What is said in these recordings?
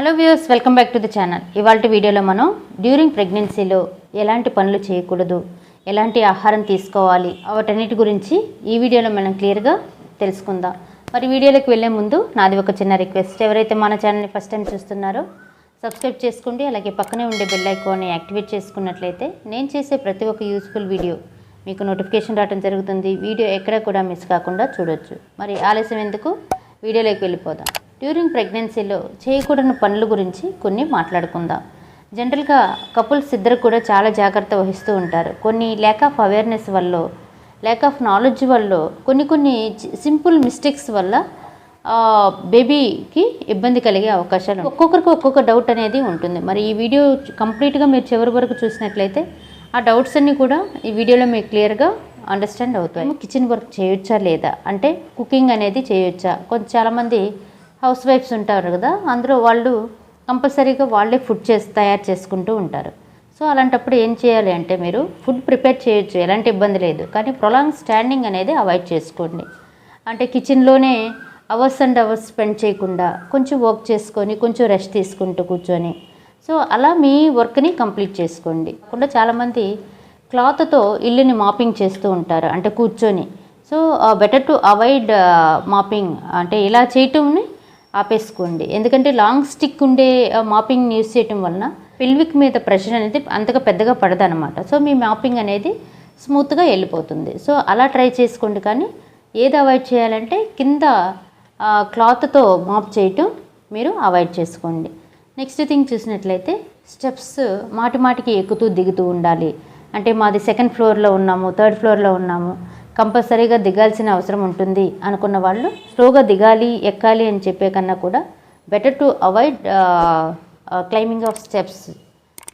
Hello views welcome back to the channel. ఇవాళ వీడియోలో మనం డ్యూరింగ్ ప్రెగ్నెన్సీలో ఎలాంటి పనులు చేయకూడదు ఎలాంటి ఆహారం తీసుకోవాలి వాటన్నిటి గురించి ఈ వీడియోలో మనం క్లియర్గా తెలుసుకుందాం. మరి వీడియోలోకి వెళ్ళే ముందు నాది ఒక చిన్న రిక్వెస్ట్. ఎవరైతే మన ఛానల్ని ఫస్ట్ టైం చూస్తున్నారో సబ్స్క్రైబ్ చేసుకోండి అలాగే పక్కనే ఉండే బెల్ ఐకాన్ని యాక్టివేట్ చేసుకున్నట్లయితే నేను చేసే ప్రతి ఒక్క యూస్ఫుల్ వీడియో మీకు నోటిఫికేషన్ రావడం జరుగుతుంది. వీడియో ఎక్కడ కూడా మిస్ కాకుండా చూడొచ్చు. మరి ఆలస్యం ఎందుకు? వీడియోలోకి వెళ్ళిపోదాం. డ్యూరింగ్ ప్రెగ్నెన్సీలో చేయకూడని పనుల గురించి కొన్ని మాట్లాడుకుందాం. జనరల్గా కపుల్స్ ఇద్దరు కూడా చాలా జాగ్రత్త వహిస్తూ ఉంటారు. కొన్ని ల్యాక్ ఆఫ్ అవేర్నెస్ వల్ల ల్యాక్ ఆఫ్ నాలెడ్జ్ వల్ల కొన్ని కొన్ని సింపుల్ మిస్టేక్స్ వల్ల బేబీకి ఇబ్బంది కలిగే అవకాశాలు ఒక్కొక్కరికి ఒక్కొక్క డౌట్ అనేది ఉంటుంది. మరి ఈ వీడియో కంప్లీట్గా మీరు చివరి వరకు చూసినట్లయితే ఆ డౌట్స్ అన్నీ కూడా ఈ వీడియోలో మీకు క్లియర్గా అండర్స్టాండ్ అవుతాయి. కిచెన్ వర్క్ చేయొచ్చా లేదా? అంటే కుకింగ్ అనేది చేయొచ్చా? కొంచెం చాలామంది హౌస్ వైఫ్స్ ఉంటారు కదా అందులో వాళ్ళు కంపల్సరీగా వాళ్ళే ఫుడ్ చేసి తయారు చేసుకుంటూ ఉంటారు. సో అలాంటప్పుడు ఏం చేయాలి అంటే మీరు ఫుడ్ ప్రిపేర్ చేయొచ్చు ఎలాంటి ఇబ్బంది లేదు. కానీ ప్రొలాంగ్ స్టాండింగ్ అనేది అవాయిడ్ చేసుకోండి. అంటే కిచెన్లోనే అవర్స్ అండ్ అవర్స్ స్పెండ్ చేయకుండా కొంచెం వర్క్ చేసుకొని కొంచెం రెస్ట్ తీసుకుంటూ కూర్చొని. సో అలా మీ వర్క్ని కంప్లీట్ చేసుకోండి. కాకుండా చాలామంది క్లాత్తో ఇల్లుని మాపింగ్ చేస్తూ ఉంటారు అంటే కూర్చొని. So better to avoid mopping అంటే ఇలా చేయటంని ఆపేసుకోండి. ఎందుకంటే లాంగ్ స్టిక్ ఉండే మాపింగ్ యూస్ చేయటం వలన పిల్విక్ మీద ప్రెషర్ అనేది అంతగా పెద్దగా పడదనమాట సో మీ మాపింగ్ అనేది స్మూత్గా వెళ్ళిపోతుంది. సో అలా ట్రై చేసుకోండి. కానీ ఏది అవాయిడ్ చేయాలంటే కింద క్లాత్తో మాప్ చేయటం మీరు అవాయిడ్ చేసుకోండి. నెక్స్ట్ థింగ్ చూసినట్లయితే స్టెప్స్ మాటి మాటికి ఎక్కుతూ దిగుతూ ఉండాలి. అంటే మాది సెకండ్ ఫ్లోర్లో ఉన్నాము థర్డ్ ఫ్లోర్లో ఉన్నాము. కంపల్సరీగా దిగాల్సిన అవసరం ఉంటుంది అనుకున్న వాళ్ళు స్లోగా దిగాలి ఎక్కాలి అని చెప్పే కన్నా కూడా better to avoid climbing of steps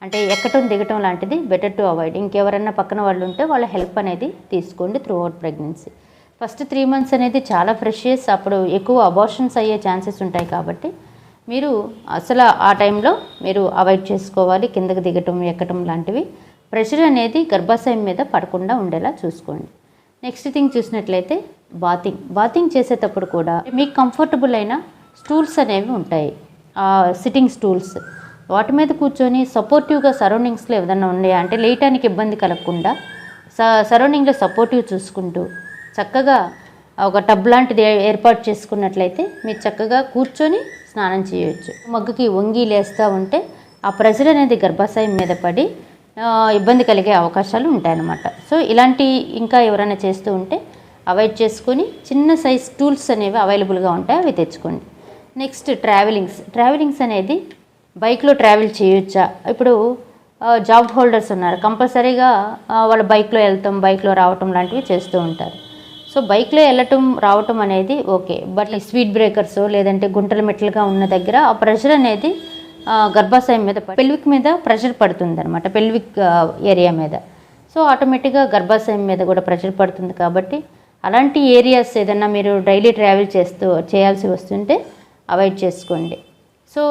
అంటే ఎక్కటం దిగటం లాంటిది బెటర్ టు అవాయిడ్ ఇంకెవరన్నా పక్కన వాళ్ళు ఉంటే వాళ్ళ హెల్ప్ అనేది తీసుకోండి throughout pregnancy first three months అనేది చాలా ఫ్రెషియస్ అప్పుడు ఎక్కువ అబార్షన్స్ అయ్యే ఛాన్సెస్ ఉంటాయి కాబట్టి మీరు అసలు ఆ టైంలో మీరు అవాయిడ్ చేసుకోవాలి. కిందకి దిగటం ఎక్కటం లాంటివి. ప్రెషర్ అనేది గర్భాశయం మీద పడకుండా ఉండేలా చూసుకోండి. నెక్స్ట్ థింగ్ చూసినట్లయితే బాతింగ్ బాతింగ్ చేసేటప్పుడు కూడా మీకు కంఫర్టబుల్ అయిన స్టూల్స్ అనేవి ఉంటాయి. సిట్టింగ్ స్టూల్స్ వాటి మీద కూర్చొని సపోర్టివ్గా సరౌండింగ్స్లో ఏదైనా ఉన్నాయా? అంటే లేయటానికి ఇబ్బంది కలగకుండా స సరౌండింగ్లో సపోర్టివ్ చూసుకుంటూ చక్కగా ఒక టబ్ లాంటిది ఏర్పాటు చేసుకున్నట్లయితే మీరు చక్కగా కూర్చొని స్నానం చేయవచ్చు మగ్గుకి వంగి లేస్తూ ఉంటే ఆ ప్రెజర్ అనేది గర్భాశయం మీద పడి ఇబ్బంది కలిగే అవకాశాలు ఉంటాయన్నమాట. సో ఇలాంటి ఇంకా ఎవరైనా చేస్తూ ఉంటే అవాయిడ్ చేసుకొని చిన్న సైజ్ టూల్స్ అనేవి అవైలబుల్గా ఉంటాయి అవి తెచ్చుకోండి. Next travelings. ట్రావెలింగ్స్ అనేది బైక్లో ట్రావెల్ చేయొచ్చా? ఇప్పుడు జాబ్ హోల్డర్స్ ఉన్నారు. కంపల్సరీగా వాళ్ళు వాళ్ళ బైక్లో వెళ్తాం బైక్లో రావటం లాంటివి చేస్తూ ఉంటారు. సో బైక్లో వెళ్ళటం రావటం అనేది ఓకే. బట్ స్పీడ్ బ్రేకర్స్ లేదంటే గుంటల మెట్లుగా ఉన్న దగ్గర ఆ ప్రెషర్ అనేది గర్భాశయం మీద పెల్విక్ మీద ప్రెషర్ పడుతుంది అనమాట పెల్విక్ ఏరియా మీద. సో ఆటోమేటిక్గా గర్భాశయం మీద కూడా ప్రెషర్ పడుతుంది కాబట్టి అలాంటి ఏరియాస్ ఏదన్నా మీరు డైలీ ట్రావెల్ చేస్తూ చేయాల్సి వస్తుంటే అవాయిడ్ చేసుకోండి. సో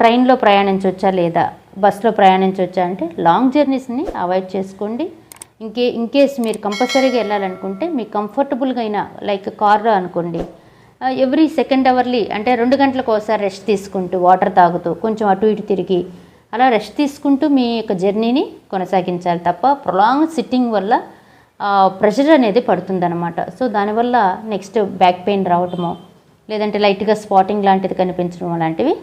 ట్రైన్లో ప్రయాణించవచ్చా లేదా? బస్సులో ప్రయాణించవచ్చా అంటే లాంగ్ జర్నీస్ని అవాయిడ్ చేసుకోండి. ఇంకే ఇన్ కేస్ మీరు కంపల్సరీగా వెళ్ళాలనుకుంటే మీకు కంఫర్టబుల్గా అయినా లైక్ కార్లో అనుకోండి ఎవ్రీ సెకండ్ అవర్లీ అంటే రెండు గంటలకు ఒకసారి రెస్ట్ తీసుకుంటూ వాటర్ తాగుతూ కొంచెం అటు ఇటు తిరిగి అలా రెస్ట్ తీసుకుంటూ మీ యొక్క జర్నీని కొనసాగించాలి తప్ప ప్రొలాంగ్ సిట్టింగ్ వల్ల ప్రెషర్ అనేది పడుతుందన్నమాట. సో దానివల్ల నెక్స్ట్ బ్యాక్ పెయిన్ రావటమో లేదంటే లైట్గా స్పాటింగ్ లాంటిది కనిపించడం లాంటివి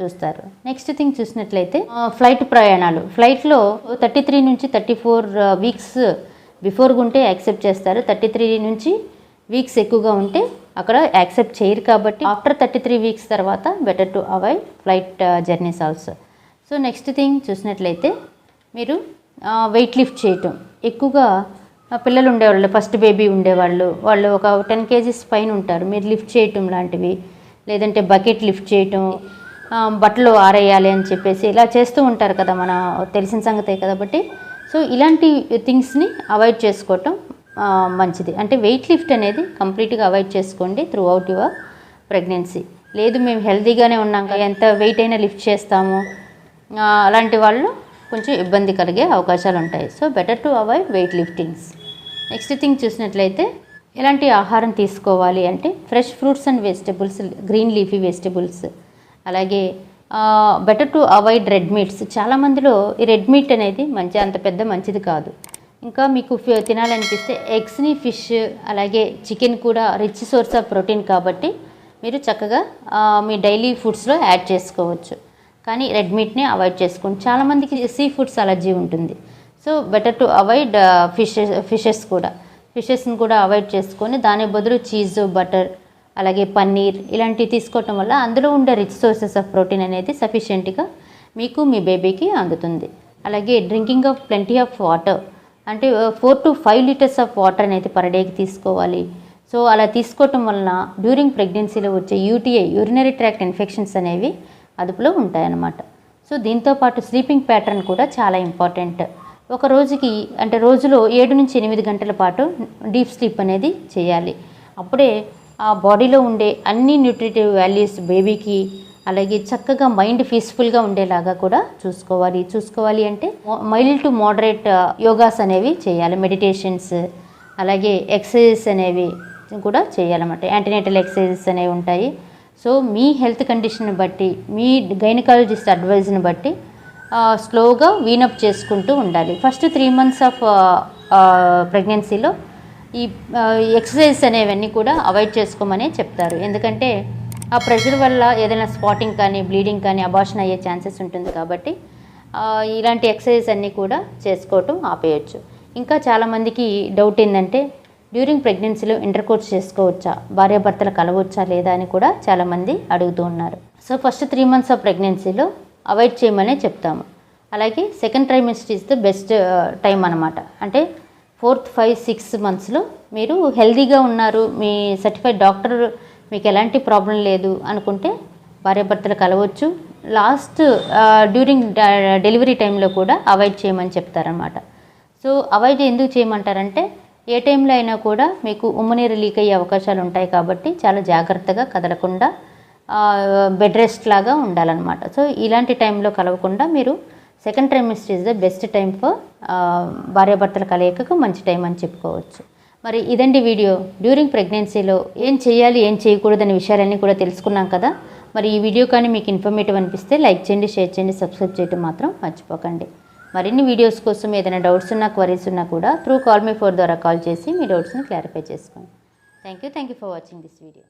చూస్తారు. నెక్స్ట్ థింగ్ చూసినట్లయితే ఫ్లైట్ ప్రయాణాలు. ఫ్లైట్లో థర్టీ త్రీ నుంచి థర్టీ ఫోర్ వీక్స్ బిఫోర్గా ఉంటే యాక్సెప్ట్ చేస్తారు. థర్టీ త్రీ నుంచి వీక్స్ ఎక్కువగా ఉంటే అక్కడ యాక్సెప్ట్ చేయరు కాబట్టి ఆఫ్టర్ థర్టీ త్రీ వీక్స్ తర్వాత better to avoid flight journeys also. So next thing చూసినట్లయితే మీరు వెయిట్ లిఫ్ట్ చేయటం. ఎక్కువగా పిల్లలు ఉండేవాళ్ళు ఫస్ట్ బేబీ ఉండేవాళ్ళు వాళ్ళు ఒక టెన్ కేజీస్ పైన ఉంటారు. మీరు లిఫ్ట్ చేయటం లాంటివి లేదంటే బకెట్ లిఫ్ట్ చేయటం బట్టలు ఆరేయాలి అని చెప్పేసి ఇలా చేస్తూ ఉంటారు కదా మన తెలిసిన సంగతే కాబట్టి సో ఇలాంటి థింగ్స్ని అవాయిడ్ చేసుకోవటం మంచిది. అంటే వెయిట్ లిఫ్ట్ అనేది కంప్లీట్గా అవాయిడ్ చేసుకోండి త్రూ అవుట్ యువర్ ప్రెగ్నెన్సీ లేదు మేము హెల్తీగానే ఉన్నాం కదా ఎంత వెయిట్ అయినా లిఫ్ట్ చేస్తాము. అలాంటి వాళ్ళు కొంచెం ఇబ్బంది కలిగే అవకాశాలు ఉంటాయి. So better to avoid weight liftings next thing చూసినట్లయితే ఎలాంటి ఆహారం తీసుకోవాలి అంటే fresh fruits and vegetables green leafy vegetables అలాగే better to avoid red meats చాలా మందిలో ఈ రెడ్ మీట్ అనేది మంచి అంత పెద్ద మంచిది కాదు. ఇంకా మీకు తినాలనిపిస్తే ఎగ్స్ని ఫిష్ అలాగే చికెన్ కూడా రిచ్ సోర్స్ ఆఫ్ ప్రోటీన్ కాబట్టి మీరు చక్కగా మీ డైలీ ఫుడ్స్లో యాడ్ చేసుకోవచ్చు. కానీ రెడ్ మీట్ని అవాయిడ్ చేసుకోండి. చాలామందికి సీ ఫుడ్స్ అలర్జీ ఉంటుంది. So better to avoid fishes fishes కూడా. ఫిషెస్ని కూడా అవాయిడ్ చేసుకొని దాని బదులు చీజ్ బటర్ అలాగే పన్నీర్ ఇలాంటివి తీసుకోవటం వల్ల అందులో ఉండే రిచ్ సోర్సెస్ ఆఫ్ ప్రోటీన్ అనేది సఫిషియెంట్గా మీకు మీ బేబీకి అందుతుంది. అలాగే drinking of plenty of water అంటే four to five litres of water అనేది పర్ డేకి తీసుకోవాలి. సో అలా తీసుకోవటం వలన డ్యూరింగ్ ప్రెగ్నెన్సీలో వచ్చే యూటీఐ యూరినరీ ట్రాక్ట్ ఇన్ఫెక్షన్స్ అనేవి అదుపులో ఉంటాయన్నమాట. సో దీంతో పాటు స్లీపింగ్ ప్యాటర్న్ కూడా చాలా ఇంపార్టెంట్ ఒక రోజుకి అంటే రోజులో ఏడు నుంచి ఎనిమిది గంటల పాటు డీప్ స్లీప్ అనేది చేయాలి. అప్పుడే ఆ బాడీలో ఉండే అన్ని న్యూట్రిటివ్ వాల్యూస్ బేబీకి అలాగే చక్కగా మైండ్ పీస్ఫుల్గా ఉండేలాగా కూడా చూసుకోవాలి. చూసుకోవాలి అంటే మైల్డ్ టు మోడరేట్ యోగాస్ అనేవి చేయాలి. మెడిటేషన్స్ అలాగే ఎక్సర్సైజెస్ అనేవి కూడా చేయాలన్నమాట. యాంటీనేటల్ ఎక్సర్సైజెస్ అనేవి ఉంటాయి. సో మీ హెల్త్ కండిషన్ బట్టి మీ గైనకాలజిస్ట్ అడ్వైజ్ని బట్టి స్లోగా వీనప్ చేసుకుంటూ ఉండాలి. ఫస్ట్ త్రీ మంత్స్ ఆఫ్ ప్రెగ్నెన్సీలో ఈ ఎక్సర్సైజ్ అనేవన్నీ కూడా అవాయిడ్ చేసుకోమని చెప్తారు. ఎందుకంటే ఆ ప్రెషర్ వల్ల ఏదైనా స్పాటింగ్ కానీ బ్లీడింగ్ కానీ అబార్షన్ అయ్యే ఛాన్సెస్ ఉంటుంది కాబట్టి ఇలాంటి ఎక్సర్సైజ్ అన్నీ కూడా చేసుకోవటం ఆపేయచ్చు. ఇంకా చాలామందికి డౌట్ ఏంటంటే డ్యూరింగ్ ప్రెగ్నెన్సీలో ఇంటర్ కోర్స్ చేసుకోవచ్చా? భార్యాభర్తలు కలవచ్చా లేదా అని కూడా చాలామంది అడుగుతూ ఉన్నారు. So first three months of ప్రెగ్నెన్సీలో అవాయిడ్ చేయమనే చెప్తాము. అలాగే second trimester is the best time అనమాట అంటే ఫోర్త్ ఫైవ్ సిక్స్ మంత్స్లో మీరు హెల్తీగా ఉన్నారు మీ సర్టిఫైడ్ డాక్టర్ మీకు ఎలాంటి ప్రాబ్లం లేదు అనుకుంటే భార్యాభర్తలు కలవచ్చు. లాస్ట్ డ్యూరింగ్ డెలివరీ టైంలో కూడా అవాయిడ్ చేయమని చెప్తారనమాట సో అవాయిడ్ ఎందుకు చేయమంటారంటే ఏ టైంలో అయినా కూడా మీకు ఉమ్మనీరు లీక్ అయ్యే అవకాశాలు ఉంటాయి కాబట్టి చాలా జాగ్రత్తగా కదలకుండా బెడ్ రెస్ట్ లాగా ఉండాలన్నమాట. సో ఇలాంటి టైంలో కలవకుండా మీరు second trimester is the best time for భార్యాభర్తల కలయికకు మంచి టైం అని చెప్పుకోవచ్చు. మరి ఇదండి వీడియో. డ్యూరింగ్ ప్రెగ్నెన్సీలో ఏం చేయాలి ఏం చేయకూడదనే విషయాలన్నీ కూడా తెలుసుకున్నాం కదా. మరి ఈ వీడియో కానీ మీకు ఇన్ఫర్మేటివ్ అనిపిస్తే లైక్ చేయండి షేర్ చేయండి సబ్స్క్రైబ్ చేయడం మాత్రం మర్చిపోకండి. మరిన్ని వీడియోస్ కోసం ఏదైనా డౌట్స్ ఉన్నా క్వరీస్ ఉన్నా కూడా త్రూ కాల్ మీ ఫోర్ ద్వారా కాల్ చేసి మీ డౌట్స్ని క్లారిఫై చేసుకోండి. Thank you thank you for watching this video